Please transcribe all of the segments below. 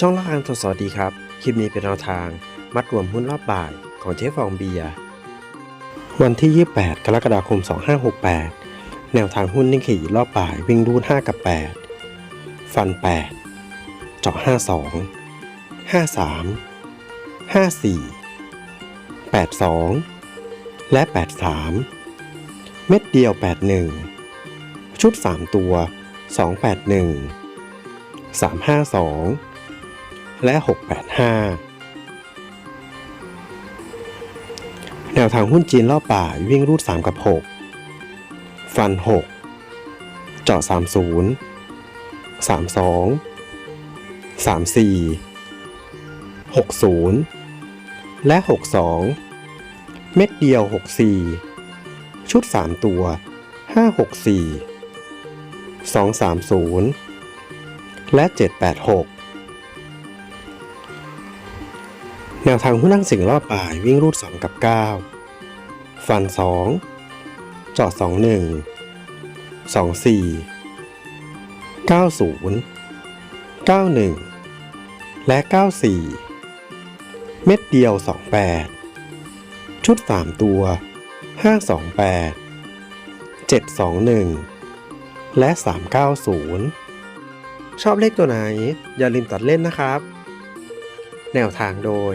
ช่องละครสวัสดีครับ คลิปนี้เป็นแนวทาง มัดรวมหุ้นรอบบ่ายของเจ๊ฟองเบียร์วันที่ 28 กรกฎาคม 2568 แนวทางหุ้นนิ่งขี่รอบบ่ายวิ่งรูด5 กับ 8 ฟัน 8 เจาะ 52 53 54 82 และ 83 เม็ดเดียว 81 ชุด 3 ตัว 281 352 และ 685 แนวทางหุ้นจีนรอป่าวิ่งรูด 3 กับ 6 ฟัน 6 เจาะ 30 32 34 60 และ 62 เม็ดเดียว 64 ชุด 3 ตัว 564 230 และ 786 แนวทางหุ้นนั่งสิงรอบป่ายวิ่งรูด 2 กับ 9 ฟัน 2 เจาะ 21 24 90 91 และ 94 เม็ดเดียว 28 ชุด 3 ตัว 528 721 และ 390 ชอบเลขตัวไหน อย่าลืมตัดเล่นนะครับ แนวทางโดย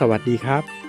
สวัสดีครับ